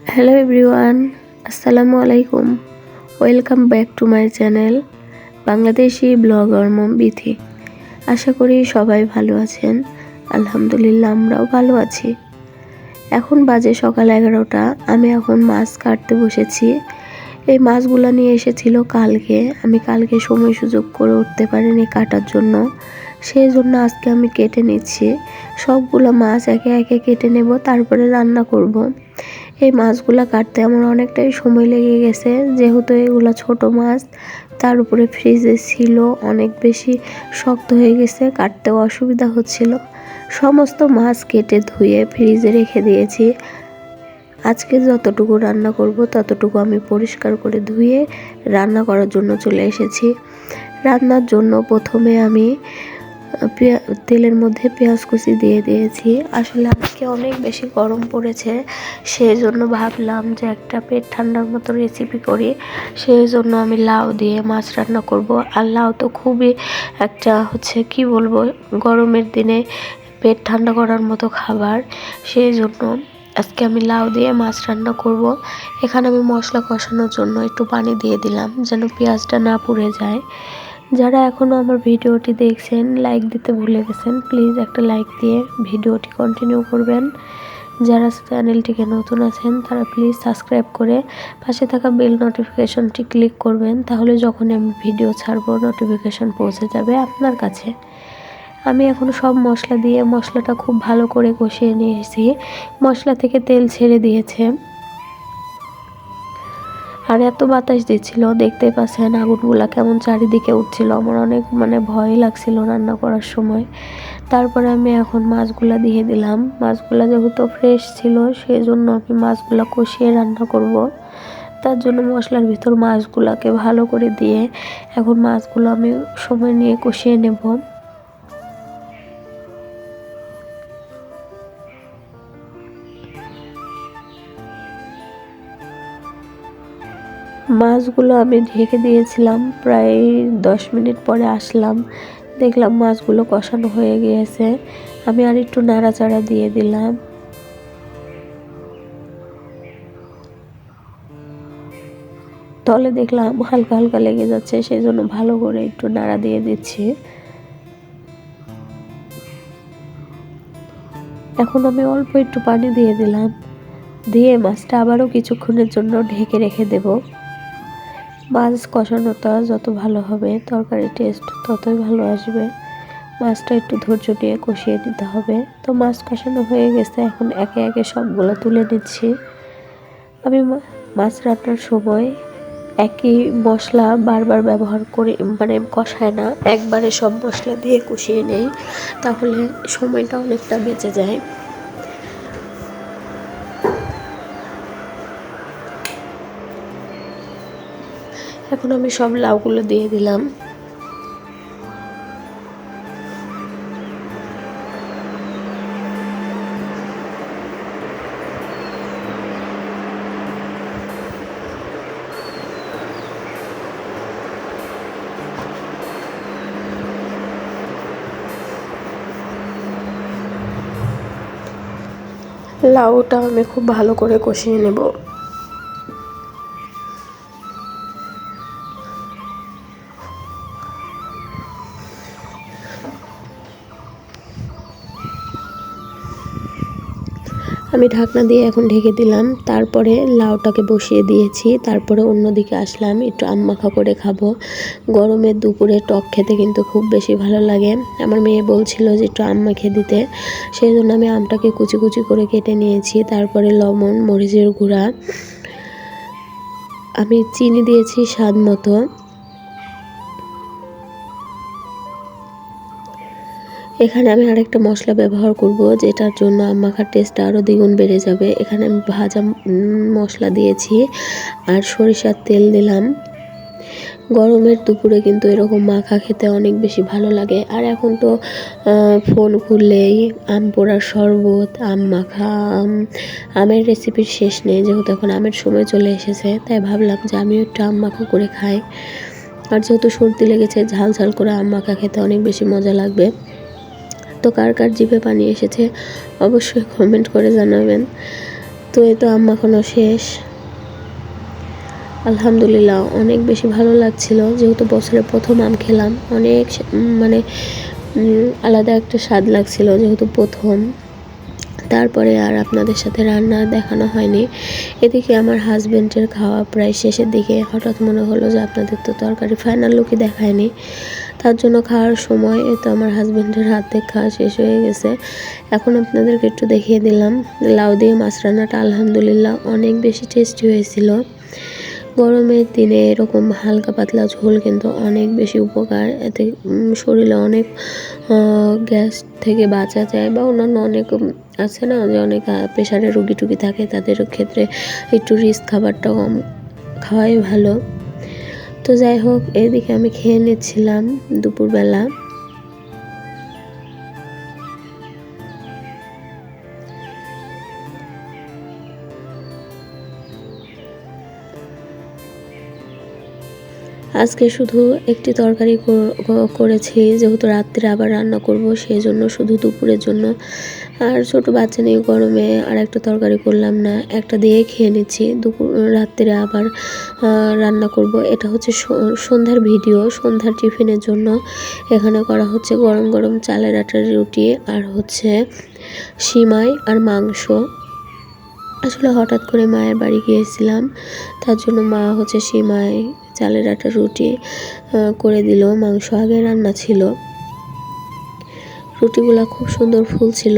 Hello everyone আসসালামু আলাইকুম welcome back to my channel Bangladeshi blogger Mom Bithi আশা করি সবাই ভালো আছেন। আলহামদুলিল্লাহ, আমরাও ভালো আছি। এখন বাজে সকাল এগারোটা। আমি এখন মাছ কাটতে বসেছি। এই মাছগুলো নিয়ে এসেছিল কালকে। আমি কালকে সময় সুযোগ করে উঠতে পারিনি কাটার জন্য। সেই জন্য আজকে আমি কেটে নিচ্ছি। সবগুলো মাছ একে একে কেটে নেব, তারপরে রান্না করব। এই মাছগুলো কাটতে আমার অনেকটাই সময় লেগে গেছে। যেহেতু এগুলো ছোট মাছ, তার উপরে ফ্রিজে ছিল, অনেক বেশি শক্ত হয়ে গেছে, কাটতেও অসুবিধা হচ্ছিল। সমস্ত মাছ কেটে ধুয়ে ফ্রিজে রেখে দিয়েছি। আজকে যতটুকু রান্না করব, ততটুকু আমি পরিষ্কার করে ধুয়ে রান্না করার জন্য চলে এসেছি। রান্নার জন্য প্রথমে আমি তেলের মধ্যে পেঁয়াজ কুচি দিয়ে দিয়েছি। আসলে আজকে অনেক বেশি গরম পড়েছে সেই জন্য ভাবলাম যে একটা পেট ঠান্ডার মতো রেসিপি করি। সেই জন্য আমি লাউ দিয়ে মাছ রান্না করব। আর লাউ তো খুবই একটা হচ্ছে, কি বলব, গরমের দিনে পেট ঠান্ডা করার মতো খাবার। সেই জন্য আজকে আমি লাউ দিয়ে মাছ রান্না করব। এখানে আমি মশলা কষানোর জন্য একটু পানি দিয়ে দিলাম, যেন পেঁয়াজটা না পুড়ে যায়। যারা এখনও আমার ভিডিওটি দেখছেন লাইক দিতে ভুলে গেছেন প্লিজ একটা লাইক দিয়ে ভিডিওটি কন্টিনিউ করবেন। যারা চ্যানেলটিকে নতুন আছেন, তারা প্লিজ সাবস্ক্রাইব করে পাশে থাকা বেল নোটিফিকেশনটি ক্লিক করবেন, তাহলে যখন আমি ভিডিও ছাড়বো নোটিফিকেশন পৌঁছে যাবে আপনার কাছে। আমি এখন সব মশলা দিয়ে মশলাটা খুব ভালো করে কষিয়ে নিয়ে নিয়েছি। মশলা থেকে তেল ছেড়ে দিয়েছে। আর এত বাতাস দিচ্ছিল, দেখতে পাচ্ছেন আগুনগুলা কেমন চারিদিকে উঠছিল। আমার অনেক মানে ভয় লাগছিল রান্না করার সময়। তারপরে আমি এখন মাছগুলা দিয়ে দিলাম। মাছগুলা যেহেতু ফ্রেশ ছিল সেই জন্য আমি মাছগুলা কষিয়ে রান্না করব। তার জন্য মশলার ভিতর মাছগুলাকে ভালো করে দিয়ে এখন মাছগুলো আমি সময় নিয়ে কষিয়ে নেব। মাছগুলো আমি ঢেকে দিয়েছিলাম। প্রায় দশ মিনিট পরে আসলাম। দেখলাম মাছগুলো কষানো হয়ে গিয়েছে। আমি আর একটু নাড়াচাড়া দিয়ে দিলাম। তলে দেখলাম হালকা হালকা লেগে যাচ্ছে সেই জন্য ভালো করে একটু নাড়া দিয়ে দিচ্ছি। এখন আমি অল্প একটু পানি দিয়ে দিলাম। দিয়ে মাছটা আবারও কিছুক্ষণের জন্য ঢেকে রেখে দেবো। মাছ কষানোটা যত ভালো হবে, তরকারি টেস্ট ততই ভালো আসবে। মাছটা একটু ধৈর্য নিয়ে কষিয়ে নিতে হবে। তো মাছ কষানো হয়ে গেছে, এখন একে একে সবগুলো তুলে নিচ্ছি। আমি মাছ রান্নার সময় একই মশলা বারবার ব্যবহার করে মানে কষায় না, একবারে সব মশলা দিয়ে কষিয়ে নেই, তাহলে সময়টা অনেকটা বেঁচে যায়। এখন আমি সব লাউগুলো দিয়ে দিলাম। লাউটা আমি খুব ভালো করে কষিয়ে নেব। আমি ঢাকনা দিয়ে এখন ঢেকে দিলাম। তারপরে লাউটাকে বসিয়ে দিয়েছি। তারপরে অন্যদিকে আসলাম, একটু আম্মাখা করে খাব। গরমের দুপুরে টক খেতে কিন্তু খুব বেশি ভালো লাগে। আমার মেয়ে বলছিল যে, একটু আম্মা খেয়ে দিতে। সেই জন্য আমি আমটাকে কুচি কুচি করে কেটে নিয়েছি। তারপরে লবণ, মরিচের গুঁড়া। আমি চিনি দিয়েছি স্বাদ মতো। এখানে আমি আরেকটা মশলা ব্যবহার করব, যেটার জন্য মাখার টেস্টটা আরও দ্বিগুণ বেড়ে যাবে। এখানে আমি ভাজা মশলা দিয়েছি আর সরিষার তেল দিলাম। গরমের দুপুরে কিন্তু এরকম মাখা খেতে অনেক বেশি ভালো লাগে। আর এখন তো ফোন খুললেই আম পোড়ার শরবত, আম মাখা, আম, আমের রেসিপির শেষ নেই, যেহেতু এখন আমের সময় চলে এসেছে। তাই ভাবলাম যে আমিও একটু আম মাখা করে খাই। আর যেহেতু সর্দি লেগেছে ঝাল ঝাল করে আম মাখা খেতে অনেক বেশি মজা লাগবে। তো কার কার জিভে পানি এসেছে অবশ্যই কমেন্ট করে জানাবেন। তো এ তো আম্মাখানো শেষ। আলহামদুলিল্লাহ, অনেক বেশি ভালো লাগছিল। যেহেতু বছরের প্রথম আম খেলাম, অনেক মানে আলাদা একটা স্বাদ লাগছিল যেহেতু প্রথম। তারপরে আর আপনাদের সাথে রান্না দেখানো হয়নি। এদিকে আমার হাজব্যান্ডের খাওয়া প্রায় শেষের দিকে। হঠাৎ মনে হলো যে আপনাদের তো তরকারি ফাইনাল লুকই দেখায়নি। তার জন্য খাওয়ার সময় এ তো আমার হাজব্যান্ডের হাতে খাওয়া শেষ হয়ে গেছে। এখন আপনাদেরকে একটু দেখিয়ে দিলাম। লাউ দিয়ে মাছ রান্নাটা আলহামদুলিল্লাহ অনেক বেশি টেস্টি হয়েছিল। গরমের দিনে এরকম হালকা পাতলা ঝোল কিন্তু অনেক বেশি উপকার। এতে শরীরে অনেক গ্যাস থেকে বাঁচা যায় বা অন্যান্য অনেক আছে না যে অনেক প্রেশারের রুগী টুগি থাকে, তাদের ক্ষেত্রে একটু রিস্ক খাবারটা কম, খাওয়াই ভালো। তো যাই হোক, এদিকে আমি খেয়ে নিচ্ছিলাম দুপুরবেলা। আজকে শুধু একটি তরকারি করেছি, যেহেতু রাত্রে আবার রান্না করব, সেই জন্য শুধু দুপুরের জন্য আর ছোট বাচ্চা নিয়ে গরমে আর একটা তরকারি করলাম না, একটা দিয়ে খেয়ে নিচ্ছি। দুপুর, রাত্রে আবার রান্না করব। এটা হচ্ছে সন্ধ্যার ভিডিও। সন্ধ্যার টিফিনের জন্য এখানে করা হচ্ছে গরম গরম চালের আটার রুটি আর হচ্ছে সিমাই আর মাংস। আসলে হঠাৎ করে মায়ের বাড়ি গিয়েছিলাম, তার জন্য মা হচ্ছে সিমাই, চালের আটা রুটি করে দিল। মাংস আগে রান্না ছিল। রুটিগুলো খুব সুন্দর ফুল ছিল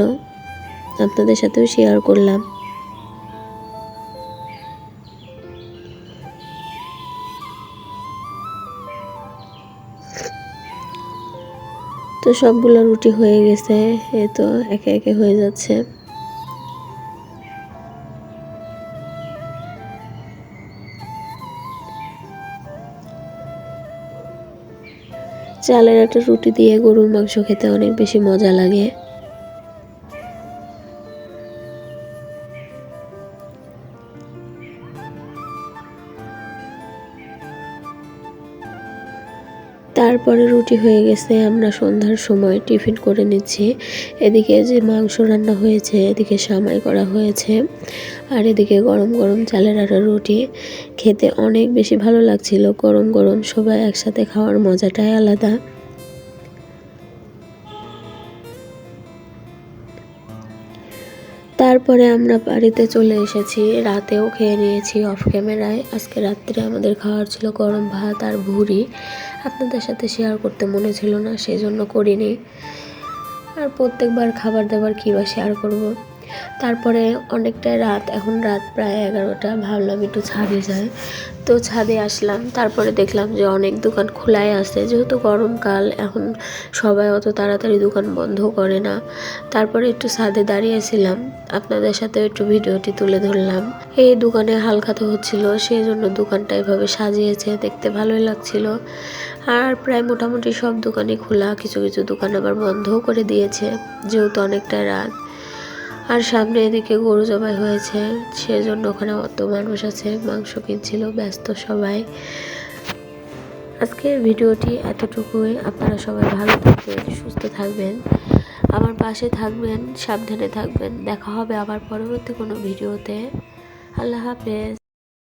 আপনাদের সাথেও শেয়ার করলাম। তো সবগুলো রুটি হয়ে গেছে, এ তো একে একে হয়ে যাচ্ছে। চালের একটা রুটি দিয়ে গরুর মাংস খেতে অনেক বেশি মজা লাগে। তারপরে রুটি হয়ে গেছে, আমরা সন্ধ্যার সময় টিফিন করে নিচ্ছি। এদিকে যে মাংস রান্না হয়েছে, এদিকে সামাই করা হয়েছে। আর এদিকে গরম গরম চালের আটা রুটি। খেতে অনেক বেশি ভালো লাগছিল, গরম গরম সবাই একসাথে খাওয়ার মজাটাই আলাদা। তারপরে আমরা বাড়িতে চলে এসেছি। রাতেও খেয়ে নিয়েছি অফ ক্যামেরায় আজকে রাত্রে আমাদের খাওয়ার ছিল গরম ভাত আর ভুড়ি। আপনাদের সাথে শেয়ার করতে মনে ছিল না সেই জন্য করিনি। আর প্রত্যেকবার খাবার দাবার কী বা শেয়ার করব? তারপরে অনেকটাই রাত, এখন রাত প্রায় এগারোটা, ভাবলাম একটু ছাদে যাই। তো ছাদে আসলাম, তারপরে দেখলাম যে অনেক দোকান খোলাই আছে, যেহেতু গরমকাল, এখন সবাই অত তাড়াতাড়ি দোকান বন্ধ করে না। তারপরে একটু ছাদে দাঁড়িয়েছিলাম, আপনাদের সাথে একটু ভিডিওটি তুলে ধরলাম। এই দোকানে হালখাতা হচ্ছিল, সেই জন্য দোকানটা এভাবে সাজিয়েছে, দেখতে ভালোই লাগছিল। আর প্রায় মোটামুটি সব দোকানই খোলা, কিছু কিছু দোকান আবার বন্ধও করে দিয়েছে, যেহেতু অনেকটা রাত। আর সামনে এদিকে গরু জবাই হয়েছে, সেজন্য ওখানে অত মানুষ আছে, মাংস কিনছিল, ব্যস্ত সবাই। আজকের ভিডিওটি এতটুকুই। আপনারা সবাই ভালো থাকবেন, সুস্থ থাকবেন। আমার পাশে থাকবেন, সাবধানে থাকবেন। দেখা হবে আবার পরবর্তী কোনো ভিডিওতে। আল্লাহ হাফেজ।